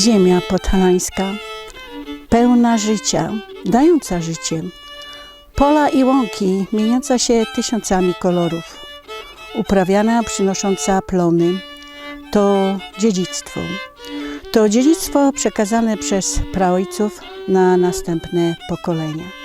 Ziemia podhalańska, pełna życia, dająca życie. Pola i łąki mieniąca się tysiącami kolorów, uprawiana, przynosząca plony. To dziedzictwo. To dziedzictwo przekazane przez praojców na następne pokolenia.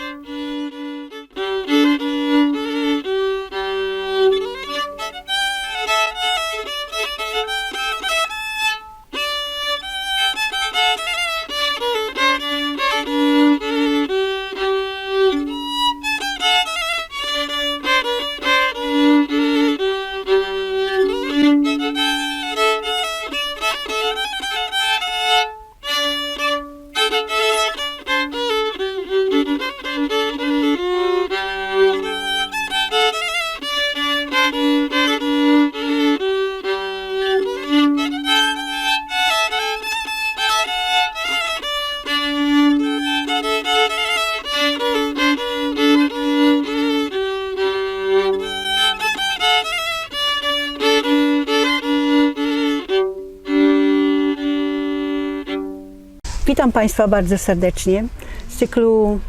Państwa bardzo serdecznie z cyklu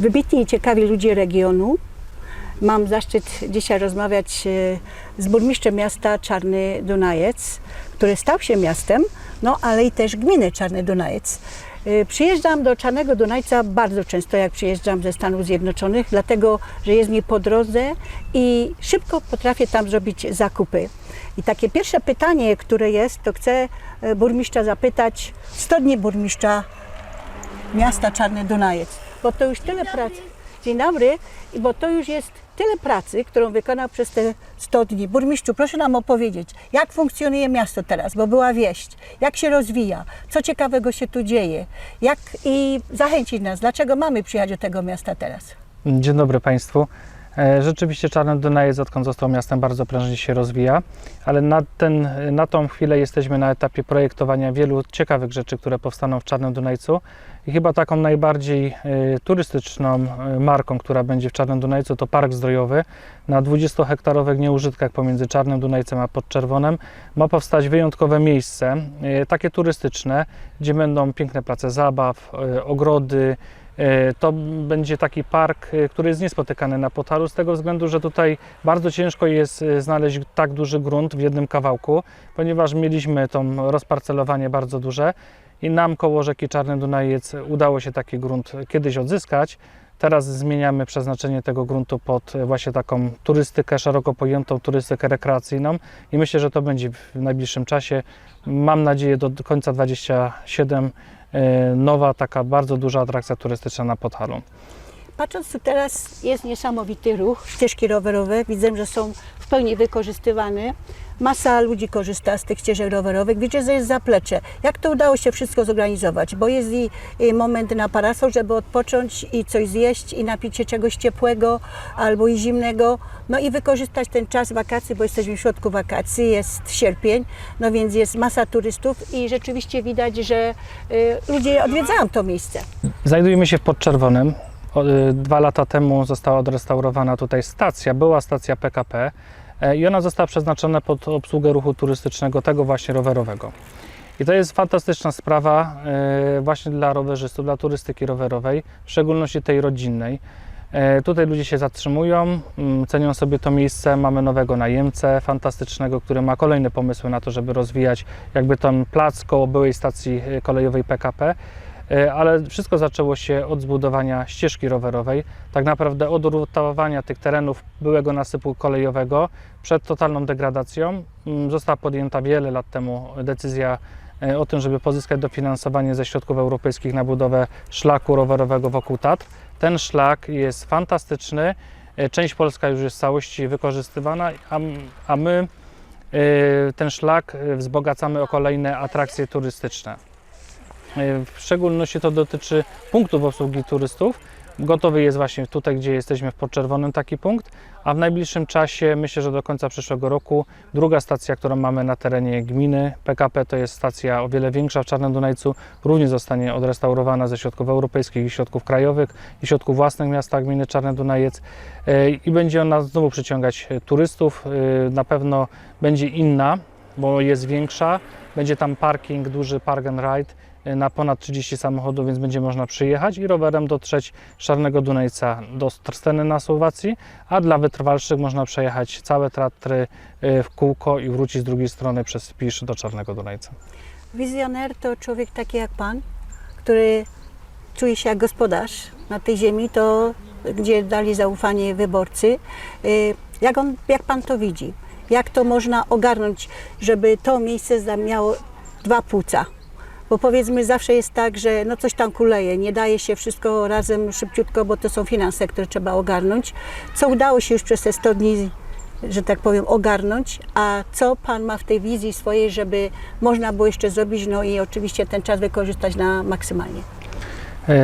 Wybitni i ciekawi ludzie regionu. Mam zaszczyt dzisiaj rozmawiać e, z burmistrzem miasta Czarny Dunajec, który stał się miastem, no ale i też gminy Czarny Dunajec. E, Przyjeżdżam do Czarnego Dunajca bardzo często, jak przyjeżdżam ze Stanów Zjednoczonych, dlatego że jest mi po drodze i szybko potrafię tam zrobić zakupy. I takie pierwsze pytanie, które jest, to chcę e, burmistrza zapytać, 100 dni burmistrza miasta Czarny Dunajec, bo to już tyle pracy. Dzień dobry, i bo to już jest tyle pracy, którą wykonał przez te 100 dni. Burmistrzu, proszę nam opowiedzieć, jak funkcjonuje miasto teraz, bo była wieść, jak się rozwija, co ciekawego się tu dzieje, jak i zachęcić nas, dlaczego mamy przyjechać do tego miasta teraz. Dzień dobry Państwu. E, Rzeczywiście Czarny Dunajec, odkąd został miastem, bardzo prężnie się rozwija, ale na, ten, na tą chwilę jesteśmy na etapie projektowania wielu ciekawych rzeczy, które powstaną w Czarnym Dunajcu. I chyba taką najbardziej e, turystyczną e, marką, która będzie w Czarnym Dunajcu, to Park Zdrojowy. Na 20-hektarowych nieużytkach pomiędzy Czarnym Dunajcem a Podczerwonem ma powstać wyjątkowe miejsce, takie turystyczne, gdzie będą piękne place zabaw, ogrody, To będzie taki park, e, który jest niespotykany na Potaru z tego względu, że tutaj bardzo ciężko jest e, znaleźć tak duży grunt w jednym kawałku, ponieważ mieliśmy to rozparcelowanie bardzo duże i nam koło rzeki Czarny Dunajec udało się taki grunt kiedyś odzyskać. Teraz zmieniamy przeznaczenie tego gruntu pod właśnie taką turystykę, szeroko pojętą turystykę rekreacyjną i myślę, że to będzie w najbliższym czasie. Mam nadzieję do końca 27 e, nowa taka bardzo duża atrakcja turystyczna na Podhalu. Patrząc tu teraz jest niesamowity ruch, ścieżki rowerowe, widzę, że są w pełni wykorzystywane. Masa ludzi korzysta z tych ścieżek rowerowych. Wiecie, że jest zaplecze. Jak to udało się wszystko zorganizować? Bo jest i, moment na parasol, żeby odpocząć i coś zjeść i napić się czegoś ciepłego albo i zimnego. No i wykorzystać ten czas wakacji, bo jesteśmy w środku wakacji, jest sierpień, no więc jest masa turystów i rzeczywiście widać, że y, ludzie odwiedzają to miejsce. Znajdujemy się w Podczerwonym. Y, Dwa lata temu została odrestaurowana tutaj stacja, była stacja PKP e, i ona została przeznaczona pod obsługę ruchu turystycznego, tego właśnie rowerowego. I to jest fantastyczna sprawa e, właśnie dla rowerzystów, dla turystyki rowerowej, w szczególności tej rodzinnej. E, Tutaj ludzie się zatrzymują, mm, cenią sobie to miejsce. Mamy nowego najemcę fantastycznego, który ma kolejne pomysły na to, żeby rozwijać jakby ten plac koło byłej stacji kolejowej PKP. E, Ale wszystko zaczęło się od zbudowania ścieżki rowerowej, tak naprawdę od uratowania tych terenów byłego nasypu kolejowego przed totalną degradacją. Mm, Została podjęta wiele lat temu decyzja e, o tym, żeby pozyskać dofinansowanie ze środków europejskich na budowę szlaku rowerowego wokół Tatr. Ten szlak jest fantastyczny. E, Część polska już jest w całości wykorzystywana, a, my ten szlak wzbogacamy o kolejne atrakcje turystyczne. E, W szczególności to dotyczy punktów obsługi turystów. Gotowy jest właśnie tutaj, gdzie jesteśmy w Podczerwonym taki punkt, a w najbliższym czasie, myślę, że do końca przyszłego roku, druga stacja, którą mamy na terenie gminy PKP, to jest stacja o wiele większa w Czarnym Dunajcu, również zostanie odrestaurowana ze środków europejskich i środków krajowych i środków własnych miasta gminy Czarny Dunajec E, i będzie ona znowu przyciągać e, turystów. Na pewno będzie inna, bo jest większa, będzie tam parking, duży park and ride, na ponad 30 samochodów, więc będzie można przyjechać i rowerem dotrzeć Czarnego Dunajca do Strsteny na Słowacji, a dla wytrwalszych można przejechać całe Tatry e, w kółko i wrócić z drugiej strony przez Spisz do Czarnego Dunajca. Wizjoner to człowiek taki jak pan, który czuje się jak gospodarz na tej ziemi, to gdzie dali zaufanie wyborcy. Y, Jak, on, jak pan to widzi? Jak to można ogarnąć, żeby to miejsce miało dwa płuca? Bo powiedzmy, zawsze jest tak, że no coś tam kuleje, nie daje się wszystko razem szybciutko, bo to są finanse, które trzeba ogarnąć. Co udało się już przez te 100 dni że tak powiem, ogarnąć, a co Pan ma w tej wizji swojej, żeby można było jeszcze zrobić, no i oczywiście ten czas wykorzystać na maksymalnie.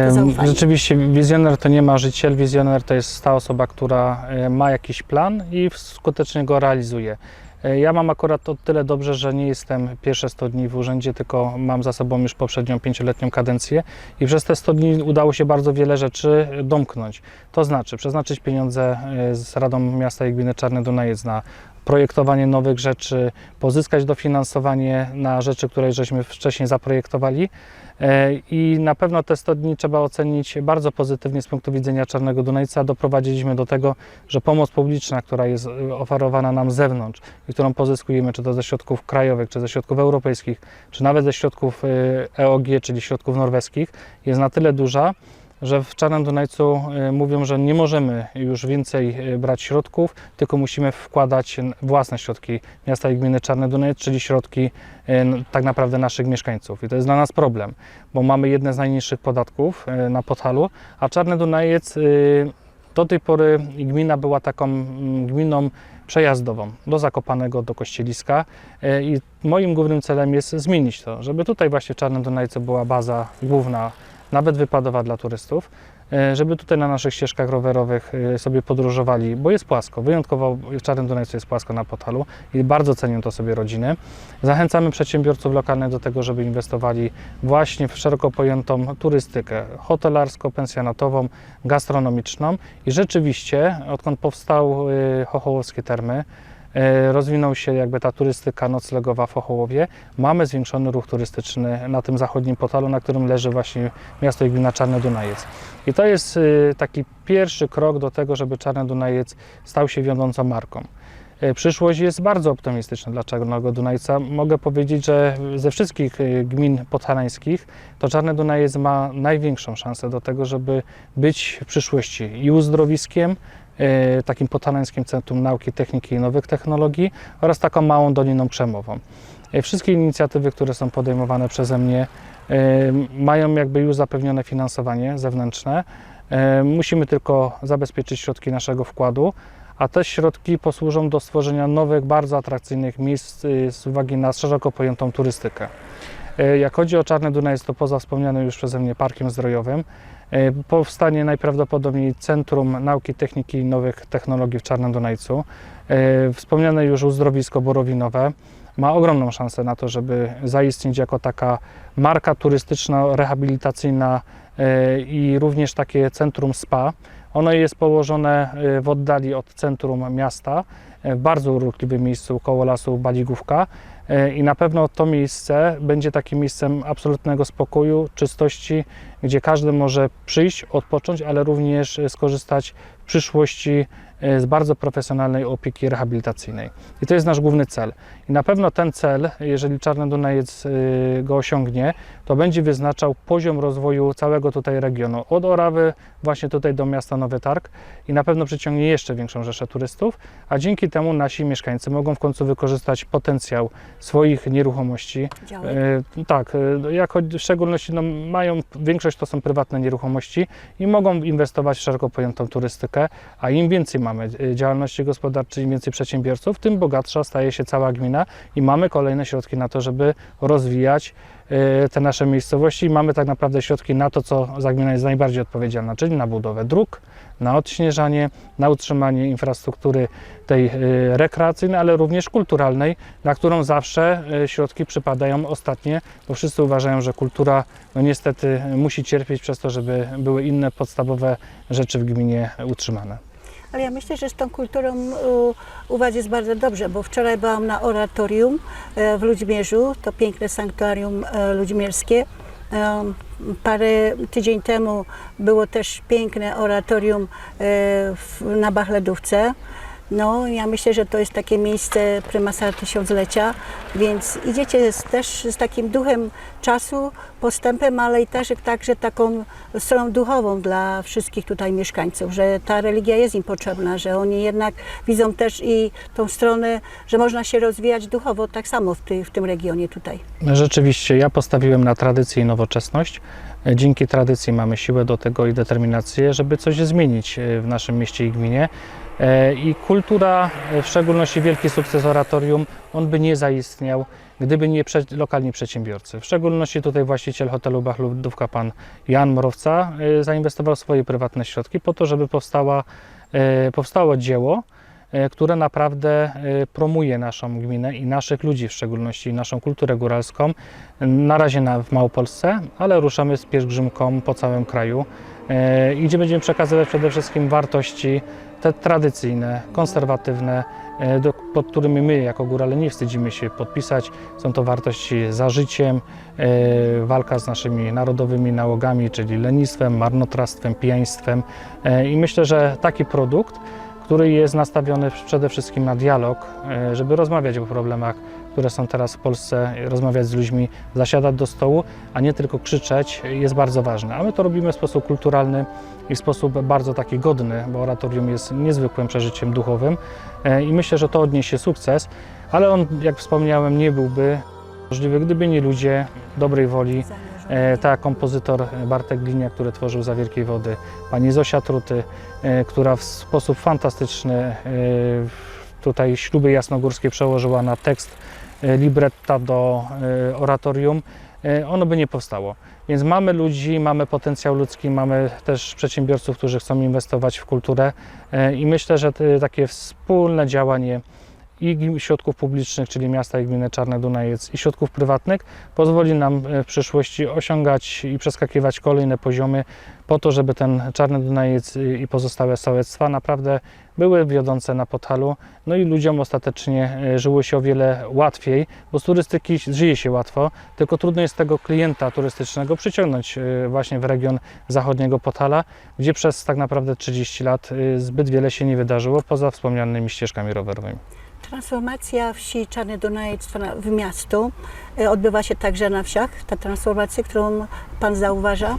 Zaufanie. Rzeczywiście, wizjoner to nie marzyciel, wizjoner to jest ta osoba, która e, ma jakiś plan i skutecznie go realizuje. E, Ja mam akurat o tyle dobrze, że nie jestem pierwsze 100 dni w urzędzie, tylko mam za sobą już poprzednią pięcioletnią kadencję i przez te 100 dni udało się bardzo wiele rzeczy domknąć. To znaczy przeznaczyć pieniądze e, z Radą Miasta i Gminy Czarny Dunajec na projektowanie nowych rzeczy, pozyskać dofinansowanie na rzeczy, które żeśmy wcześniej zaprojektowali. E, I na pewno te 100 dni trzeba ocenić bardzo pozytywnie z punktu widzenia Czarnego Dunajca. Doprowadziliśmy do tego, że pomoc publiczna, która jest e, oferowana nam z zewnątrz i którą pozyskujemy, czy to ze środków krajowych, czy ze środków europejskich, czy nawet ze środków e, EOG, czyli środków norweskich, jest na tyle duża, że w Czarnym Dunajcu e, mówią, że nie możemy już więcej e, brać środków, tylko musimy wkładać własne środki miasta i gminy Czarny Dunajec, czyli środki n- tak naprawdę naszych mieszkańców. I to jest dla nas problem, bo mamy jedne z najniższych podatków na Podhalu, a Czarny Dunajec do tej pory gmina była taką gminą przejazdową do Zakopanego, do Kościeliska i moim głównym celem jest zmienić to, żeby tutaj właśnie w Czarnym Dunajcu była baza główna, nawet wypadowa dla turystów, e, żeby tutaj na naszych ścieżkach rowerowych e, sobie podróżowali, bo jest płasko, wyjątkowo w Czarnym Dunajcu jest płasko na Podhalu i bardzo cenią to sobie rodziny. Zachęcamy przedsiębiorców lokalnych do tego, żeby inwestowali właśnie w szeroko pojętą turystykę hotelarsko-pensjonatową, gastronomiczną i rzeczywiście, odkąd powstał Chochołowskie Termy, y, rozwinął się jakby ta turystyka noclegowa w Chochołowie. Mamy zwiększony ruch turystyczny na tym zachodnim Potalu, na którym leży właśnie miasto i gmina Czarny Dunajec. I to jest y, taki pierwszy krok do tego, żeby Czarny Dunajec stał się wiodącą marką. Y, Przyszłość jest bardzo optymistyczna dla Czarnego Dunajca. Mogę powiedzieć, że ze wszystkich gmin podhalańskich to Czarny Dunajec ma największą szansę do tego, żeby być w przyszłości i uzdrowiskiem, takim podhalańskim Centrum Nauki, Techniki i Nowych Technologii oraz taką małą Doliną Krzemową. Y, Wszystkie inicjatywy, które są podejmowane przeze mnie, y, mają jakby już zapewnione finansowanie zewnętrzne. Musimy tylko zabezpieczyć środki naszego wkładu, a te środki posłużą do stworzenia nowych, bardzo atrakcyjnych miejsc z uwagi na szeroko pojętą turystykę. Y, Jak chodzi o Czarny Dunaj, to poza wspomnianym już przeze mnie parkiem zdrojowym, y, powstanie najprawdopodobniej Centrum Nauki, Techniki i Nowych Technologii w Czarnym Dunajcu. Y, Wspomniane już uzdrowisko borowinowe ma ogromną szansę na to, żeby zaistnieć jako taka marka turystyczno-rehabilitacyjna y, i również takie centrum spa. Ono jest położone w oddali od centrum miasta, w bardzo urokliwym miejscu koło lasu Baligówka i na pewno to miejsce będzie takim miejscem absolutnego spokoju, czystości, gdzie każdy może przyjść, odpocząć, ale również y, skorzystać w przyszłości y, z bardzo profesjonalnej opieki rehabilitacyjnej. I to jest nasz główny cel. I na pewno ten cel, jeżeli Czarny Dunajec y, go osiągnie, to będzie wyznaczał poziom rozwoju całego tutaj regionu. Od Orawy właśnie tutaj do miasta Nowy Targ i na pewno przyciągnie jeszcze większą rzeszę turystów, a dzięki temu nasi mieszkańcy mogą w końcu wykorzystać potencjał swoich nieruchomości. Działek. E, tak, e, jak chodzi- w szczególności no, mają, większość to są prywatne nieruchomości i mogą inwestować w szeroko pojętą turystykę, a im więcej mamy działalności gospodarczej, im więcej przedsiębiorców, tym bogatsza staje się cała gmina i mamy kolejne środki na to, żeby rozwijać e, te nasze miejscowości i mamy tak naprawdę środki na to, co za gmina jest najbardziej odpowiedzialna, czyli na budowę dróg, na odśnieżanie, na utrzymanie infrastruktury tej e, rekreacyjnej, ale również kulturalnej, na którą zawsze e, środki przypadają ostatnie, bo wszyscy uważają, że kultura no niestety musi cierpieć przez to, żeby były inne podstawowe rzeczy w gminie utrzymane. Ale ja myślę, że z tą kulturą u, u Was jest bardzo dobrze, bo wczoraj byłam na oratorium e, w Ludźmierzu, to piękne sanktuarium e, ludźmierskie Em, Parę tydzień temu było też piękne oratorium na Bachledówce. No, ja myślę, że to jest takie miejsce prymasa tysiąclecia, więc idziecie z, też z takim duchem czasu, postępem, ale i też także taką stroną duchową dla wszystkich tutaj mieszkańców, że ta religia jest im potrzebna, że oni jednak widzą też i tą stronę, że można się rozwijać duchowo tak samo w, ty, w tym regionie tutaj. Rzeczywiście, ja postawiłem na tradycję i nowoczesność. Dzięki tradycji mamy siłę do tego i determinację, żeby coś zmienić e, w naszym mieście i gminie. E, I kultura, e, w szczególności wielki sukces oratorium, on by nie zaistniał, gdyby nie prze, lokalni przedsiębiorcy. W szczególności tutaj właściciel hotelu Bachludówka, pan Jan Morowca, e, zainwestował swoje prywatne środki po to, żeby powstała, powstało dzieło, które naprawdę promuje naszą gminę i naszych ludzi, w szczególności naszą kulturę góralską. Na razie na, w Małopolsce, ale ruszamy z pielgrzymką po całym kraju, i gdzie będziemy przekazywać przede wszystkim wartości te tradycyjne, konserwatywne, e, do, pod którymi my jako górale nie wstydzimy się podpisać. Są to wartości za życiem, e, walka z naszymi narodowymi nałogami, czyli lenistwem, marnotrawstwem, pijaństwem. E, I myślę, że taki produkt, który jest nastawiony przede wszystkim na dialog, e, żeby rozmawiać o problemach, które są teraz w Polsce, rozmawiać z ludźmi, zasiadać do stołu, a nie tylko krzyczeć, jest bardzo ważne. A my to robimy w sposób kulturalny i w sposób bardzo taki godny, bo oratorium jest niezwykłym przeżyciem duchowym e, i myślę, że to odniesie sukces, ale on, jak wspomniałem, nie byłby możliwy, gdyby nie ludzie dobrej woli, tak kompozytor Bartek Glinia, który tworzył Za Wielkiej Wody, pani Zosia Truty, e, która w sposób fantastyczny tutaj śluby jasnogórskie przełożyła na tekst libretta do e, oratorium, e, ono by nie powstało. Więc mamy ludzi, mamy potencjał ludzki, mamy też przedsiębiorców, którzy chcą inwestować w kulturę e, i myślę, że takie wspólne działanie i środków publicznych, czyli miasta i gminy Czarne Dunajec i środków prywatnych pozwoli nam e, w przyszłości osiągać i przeskakiwać kolejne poziomy po to, żeby ten Czarny Dunajec i pozostałe sołectwa naprawdę były wiodące na Podhalu, no i ludziom ostatecznie e, żyło się o wiele łatwiej, bo z turystyki żyje się łatwo, tylko trudno jest tego klienta turystycznego przyciągnąć e, właśnie w region zachodniego Podhala, gdzie przez tak naprawdę 30 lat zbyt wiele się nie wydarzyło, poza wspomnianymi ścieżkami rowerowymi. Transformacja wsi Czarny Dunajec w miasto e, odbywa się także na wsiach. Ta transformacja, którą Pan zauważa,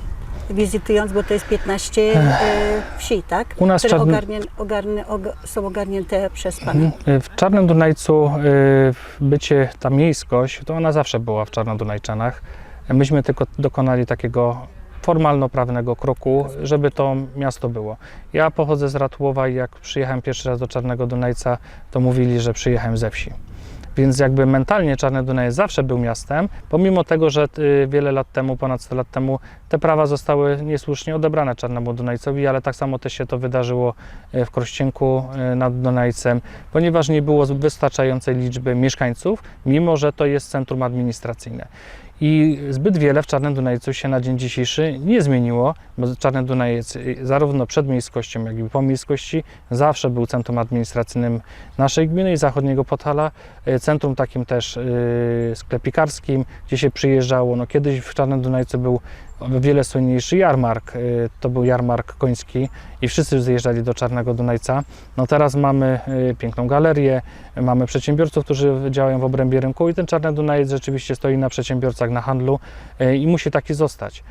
wizytując, bo to jest 15 e, wsi, tak? U nas Które ogarnię, ogarny, og, są ogarnięte przez Pana. Mhm. W Czarnym Dunajcu y, bycie, ta miejskość, to ona zawsze była w Czarnodunajczanach. Myśmy tylko dokonali takiego formalno-prawnego kroku, żeby to miasto było. Ja pochodzę z Ratłowa i jak przyjechałem pierwszy raz do Czarnego Dunajca, to mówili, że przyjechałem ze wsi. Więc jakby mentalnie Czarny Dunaj zawsze był miastem, pomimo tego, że y, wiele lat temu, ponad 100 lat temu, te prawa zostały niesłusznie odebrane Czarnemu Dunajcowi, ale tak samo też się to wydarzyło y, w Krościenku y, nad Dunajcem, ponieważ nie było wystarczającej liczby mieszkańców, mimo że to jest centrum administracyjne. I zbyt wiele w Czarnym Dunajcu się na dzień dzisiejszy nie zmieniło, bo Czarny Dunajec y, zarówno przed miejskością, jak i po miejskości zawsze był centrum administracyjnym naszej gminy i zachodniego Podhala, y, centrum takim też y, sklepikarskim, gdzie się przyjeżdżało. No, kiedyś w Czarnym Dunajcu był wiele słynniejszy jarmark, y, to był jarmark koński i wszyscy zjeżdżali do Czarnego Dunajca. No teraz mamy y, piękną galerię, mamy przedsiębiorców, którzy działają w obrębie rynku i ten Czarny Dunajec rzeczywiście stoi na przedsiębiorcach, na handlu y, i musi taki zostać.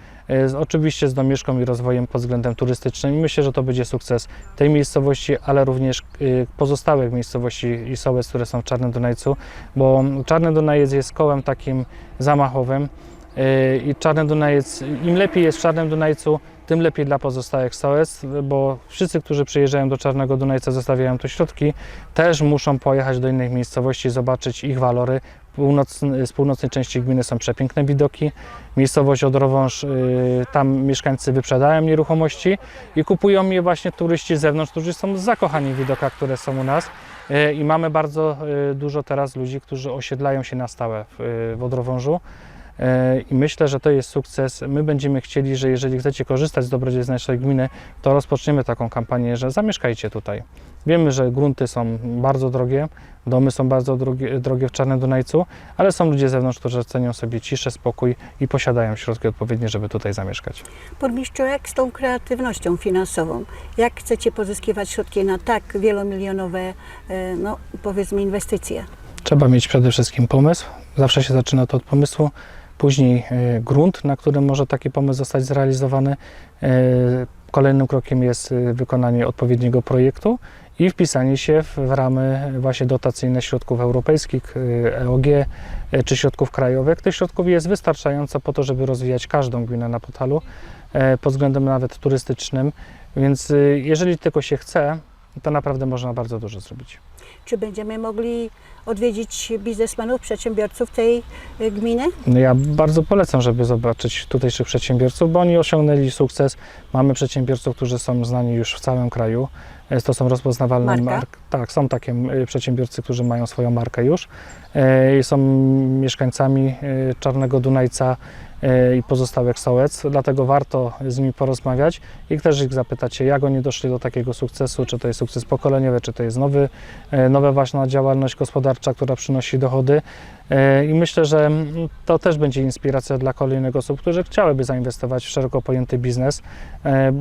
Oczywiście z domieszką i rozwojem pod względem turystycznym i myślę, że to będzie sukces tej miejscowości, ale również pozostałych miejscowości i sołec, które są w Czarnym Dunajcu, bo Czarny Dunajec jest kołem takim zamachowym i Czarny Dunajec, im lepiej jest w Czarnym Dunajcu, tym lepiej dla pozostałych sołectw, bo wszyscy, którzy przyjeżdżają do Czarnego Dunajca, zostawiają tu środki, też muszą pojechać do innych miejscowości, zobaczyć ich walory. Północny, z północnej części gminy są przepiękne widoki. Miejscowość Odrowąż, y, tam mieszkańcy wyprzedają nieruchomości i kupują je właśnie turyści z zewnątrz, którzy są zakochani w widokach, które są u nas. Y, I mamy bardzo dużo teraz ludzi, którzy osiedlają się na stałe w Odrowążu. E, I myślę, że to jest sukces. My będziemy chcieli, że jeżeli chcecie korzystać z dobrodziejstw naszej gminy, to rozpoczniemy taką kampanię, że zamieszkajcie tutaj. Wiemy, że grunty są bardzo drogie, domy są bardzo drogie, drogie w Czarnym Dunajcu, ale są ludzie z zewnątrz, którzy cenią sobie ciszę, spokój i posiadają środki odpowiednie, żeby tutaj zamieszkać. Burmistrzu, jak z tą kreatywnością finansową? Jak chcecie pozyskiwać środki na tak wielomilionowe, e, no powiedzmy, inwestycje? Trzeba mieć przede wszystkim pomysł. Zawsze się zaczyna to od pomysłu. Później e, grunt, na którym może taki pomysł zostać zrealizowany. E, Kolejnym krokiem jest e, wykonanie odpowiedniego projektu i wpisanie się w, ramy właśnie dotacyjne środków europejskich, EOG czy środków krajowych. Tych środków jest wystarczająco po to, żeby rozwijać każdą gminę na Potalu pod względem nawet turystycznym. Więc jeżeli tylko się chce, to naprawdę można bardzo dużo zrobić. Czy będziemy mogli odwiedzić biznesmenów, przedsiębiorców tej e, gminy? No ja bardzo polecam, żeby zobaczyć tutejszych przedsiębiorców, bo oni osiągnęli sukces. Mamy przedsiębiorców, którzy są znani już w całym kraju. E, To są rozpoznawalne marki. Tak, są takie e, przedsiębiorcy, którzy mają swoją markę już. E, i Są mieszkańcami e, Czarnego Dunajca i pozostałych sołec, dlatego warto z nimi porozmawiać i też ich zapytać jak oni doszli do takiego sukcesu, czy to jest sukces pokoleniowy, czy to jest nowy, nowa ważna działalność gospodarcza, która przynosi dochody. E, I myślę, że to też będzie inspiracja dla kolejnych osób, którzy chciałyby zainwestować w szeroko pojęty biznes, e,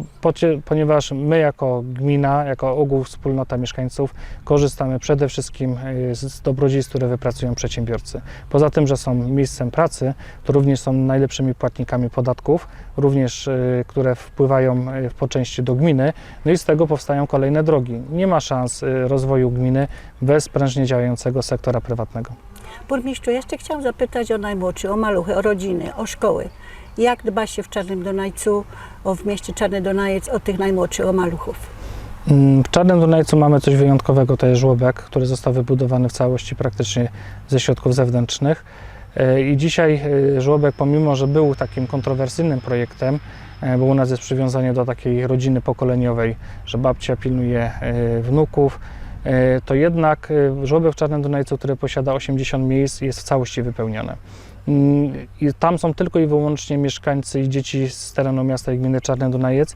ponieważ my jako gmina, jako ogół wspólnota mieszkańców korzystamy przede wszystkim e, z dobrodziejstw, które wypracują przedsiębiorcy. Poza tym, że są miejscem pracy, to również są najlepszymi płatnikami podatków, również które wpływają po części do gminy, no i z tego powstają kolejne drogi. Nie ma szans rozwoju gminy bez prężnie działającego sektora prywatnego. Burmistrzu, jeszcze chciałam zapytać o najmłodszych, o maluchy, o rodziny, o szkoły. Jak dba się w Czarnym Dunajcu, o w mieście Czarny Dunajec, o tych najmłodszych, o maluchów? Mm, W Czarnym Dunajcu mamy coś wyjątkowego, to jest żłobek, który został wybudowany w całości praktycznie ze środków zewnętrznych. E, I dzisiaj e, żłobek, pomimo że był takim kontrowersyjnym projektem, e, bo u nas jest przywiązanie do takiej rodziny pokoleniowej, że babcia pilnuje wnuków, to jednak e, żłobek w Czarnym Dunajcu, który posiada 80 miejsc, jest w całości wypełniony. Mm, I tam są tylko i wyłącznie mieszkańcy i dzieci z terenu miasta i gminy Czarny Dunajec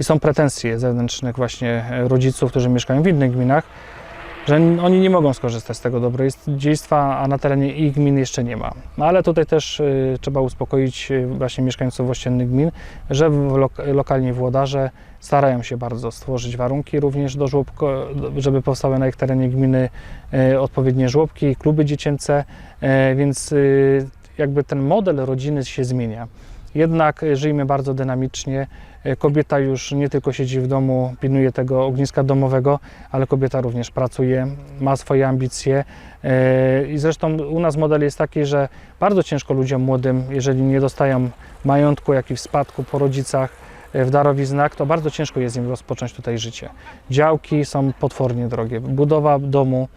i są pretensje zewnętrznych właśnie e, rodziców, którzy mieszkają w innych gminach, że oni nie mogą skorzystać z tego dobrodziejstwa, a na terenie ich gmin jeszcze nie ma. No ale tutaj też trzeba uspokoić właśnie mieszkańców ościennych gmin, że lokalni włodarze starają się bardzo stworzyć warunki również do żłobko, żeby powstały na ich terenie gminy y, odpowiednie żłobki, kluby dziecięce, y, więc y, jakby ten model rodziny się zmienia. Jednak żyjemy bardzo dynamicznie. Kobieta już nie tylko siedzi w domu, pilnuje tego ogniska domowego, ale kobieta również pracuje, ma swoje ambicje. I zresztą u nas model jest taki, że bardzo ciężko ludziom młodym, jeżeli nie dostają majątku, jak i w spadku po rodzicach, w darowiznach, to bardzo ciężko jest im rozpocząć tutaj życie. Działki są potwornie drogie. Budowa domu,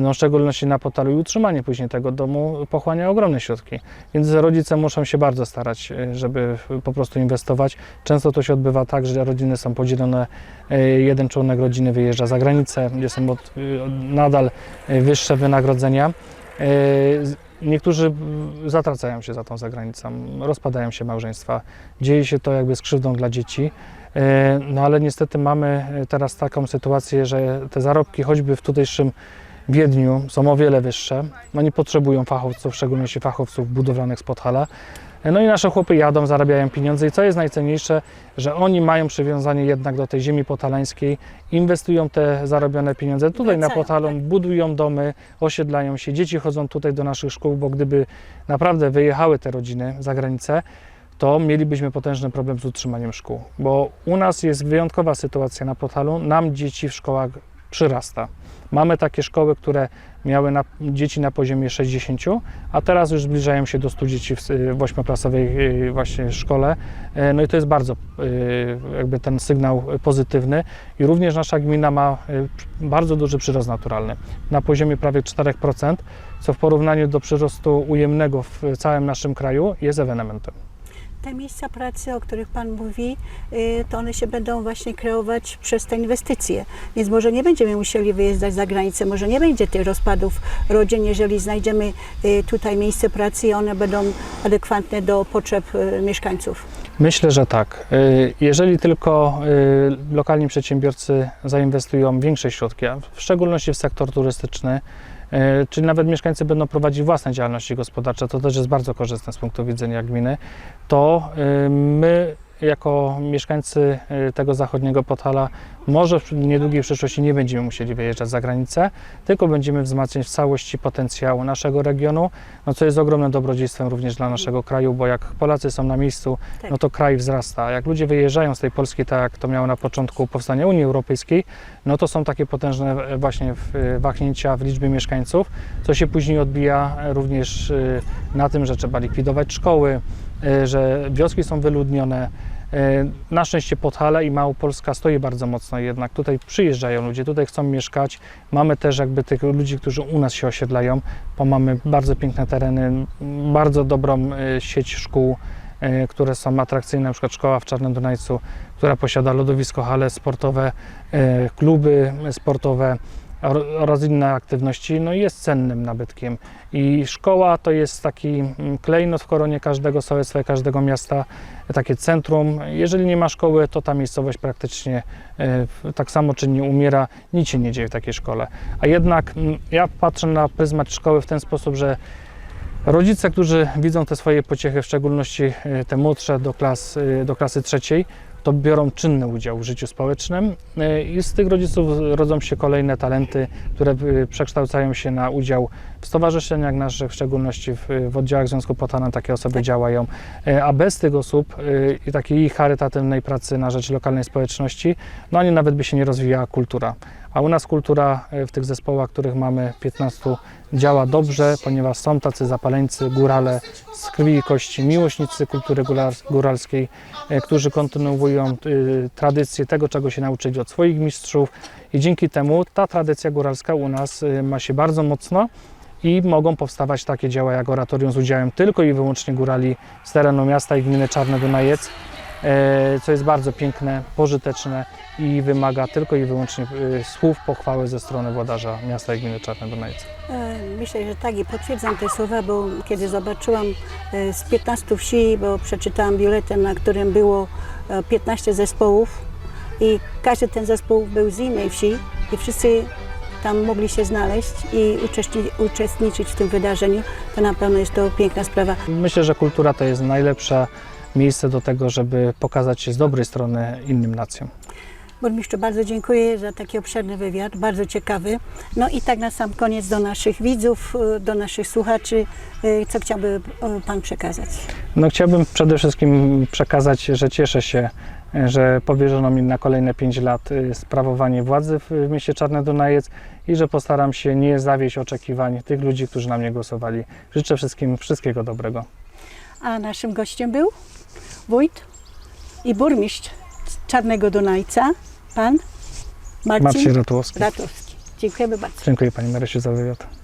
no w szczególności na Potalu i utrzymanie później tego domu pochłania ogromne środki. Więc rodzice muszą się bardzo starać, e, żeby po prostu inwestować. Często to się odbywa tak, że rodziny są podzielone, e, jeden członek rodziny wyjeżdża za granicę, gdzie są od, e, nadal wyższe wynagrodzenia. Niektórzy zatracają się za tą zagranicą, rozpadają się małżeństwa. Dzieje się to jakby z krzywdą dla dzieci. E, No ale niestety mamy e, teraz taką sytuację, że te zarobki choćby w tutejszym Wiedniu są o wiele wyższe. Oni potrzebują fachowców, w szczególności fachowców budowlanych z Podhala. No i nasze chłopy jadą, zarabiają pieniądze i co jest najcenniejsze, że oni mają przywiązanie jednak do tej ziemi podhalańskiej, inwestują te zarobione pieniądze tutaj na Podhalu, tak. budują domy, osiedlają się, dzieci chodzą tutaj do naszych szkół, bo gdyby naprawdę wyjechały te rodziny za granicę, to mielibyśmy potężny problem z utrzymaniem szkół, bo u nas jest wyjątkowa sytuacja na Podhalu, nam dzieci w szkołach przyrasta. Mamy takie szkoły, które miały na, dzieci na poziomie 60, a teraz już zbliżają się do 100 dzieci w, w ośmioklasowej y, właśnie szkole. E, No i to jest bardzo y, jakby ten sygnał pozytywny i również nasza gmina ma y, bardzo duży przyrost naturalny na poziomie prawie 4%, co w porównaniu do przyrostu ujemnego w całym naszym kraju jest ewenementem. Te miejsca pracy, o których Pan mówi, y, to one się będą właśnie kreować przez te inwestycje. Więc może nie będziemy musieli wyjeżdżać za granicę, może nie będzie tych rozpadów rodzin, jeżeli znajdziemy y, tutaj miejsce pracy i one będą adekwatne do potrzeb y, mieszkańców. Myślę, że tak. Jeżeli tylko lokalni przedsiębiorcy zainwestują większe środki, a w szczególności w sektor turystyczny, czyli nawet mieszkańcy będą prowadzić własne działalności gospodarcze, to też jest bardzo korzystne z punktu widzenia gminy, to y, my jako mieszkańcy y, tego zachodniego Podhala może w niedługiej przyszłości nie będziemy musieli wyjeżdżać za granicę, tylko będziemy wzmacniać w całości potencjał naszego regionu, no co jest ogromnym dobrodziejstwem również dla naszego kraju, bo jak Polacy są na miejscu, Tak. no to kraj wzrasta. A Jak ludzie wyjeżdżają z tej Polski, tak jak to miało na początku powstania Unii Europejskiej, no to są takie potężne e, właśnie e, wahnięcia w liczbie mieszkańców, co się później odbija e, również na tym, że trzeba likwidować szkoły, że wioski są wyludnione. E, Na szczęście Podhale i Małopolska stoi bardzo mocno jednak. Tutaj przyjeżdżają ludzie, tutaj chcą mieszkać. Mamy też jakby tych ludzi, którzy u nas się osiedlają, bo mamy bardzo piękne tereny, bardzo dobrą e, sieć szkół, e, które są atrakcyjne, na przykład szkoła w Czarnym Dunajcu, która posiada lodowisko, hale sportowe, kluby sportowe or- oraz inne aktywności, no jest cennym nabytkiem. I szkoła to jest taki mm, klejnot w koronie każdego sołectwa, każdego miasta, takie centrum. Jeżeli nie ma szkoły, to ta miejscowość praktycznie e, tak samo czy nie umiera, nic się nie dzieje w takiej szkole. A jednak mm, ja patrzę na pryzmat szkoły w ten sposób, że Rodzice, którzy widzą te swoje pociechy, w szczególności e, te młodsze do, klas, e, do klasy trzeciej, to biorą czynny udział w życiu społecznym. E, i z tych rodziców rodzą się kolejne talenty, które e, przekształcają się na udział w stowarzyszeniach naszych, w szczególności w, w oddziałach Związku Potanan takie osoby działają, E, a bez tych osób e, i takiej charytatywnej pracy na rzecz lokalnej społeczności, no ani nawet by się nie rozwijała kultura. A u nas kultura e, w tych zespołach, których mamy 15, działa dobrze, ponieważ są tacy zapaleńcy, górale z krwi i kości, miłośnicy kultury góralskiej, e, którzy kontynuują e, tradycję tego, czego się nauczyli od swoich mistrzów. I dzięki temu ta tradycja góralska u nas e, ma się bardzo mocno i mogą powstawać takie dzieła jak oratorium z udziałem tylko i wyłącznie górali z terenu miasta i gminy Czarny Dunajec, co jest bardzo piękne, pożyteczne i wymaga tylko i wyłącznie e, słów pochwały ze strony włodarza miasta i gminy Czarny Dunajec. E, Myślę, że tak i potwierdzam te słowa, bo kiedy zobaczyłam e, z 15 wsi, bo przeczytałam biuletyn, na którym było e, 15 zespołów i każdy ten zespół był z innej wsi i wszyscy tam mogli się znaleźć i uczestni- uczestniczyć w tym wydarzeniu, to na pewno jest to piękna sprawa. Myślę, że kultura to jest najlepsze miejsce do tego, żeby pokazać się z dobrej strony innym nacjom. Burmistrzu, bardzo dziękuję za taki obszerny wywiad, bardzo ciekawy. No i tak na sam koniec do naszych widzów, do naszych słuchaczy, e, co chciałby e, Pan przekazać? No, chciałbym przede wszystkim przekazać, że cieszę się, że powierzono mi na kolejne 5 lat y, sprawowanie władzy w mieście Czarny Dunajec i że postaram się nie zawieść oczekiwań tych ludzi, którzy na mnie głosowali. Życzę wszystkim wszystkiego dobrego. A naszym gościem był wójt i burmistrz Czarnego Dunajca, pan Marcin, Marcin. Ratowski. Dziękujemy bardzo. Dziękuję Pani Marysiu za wywiad.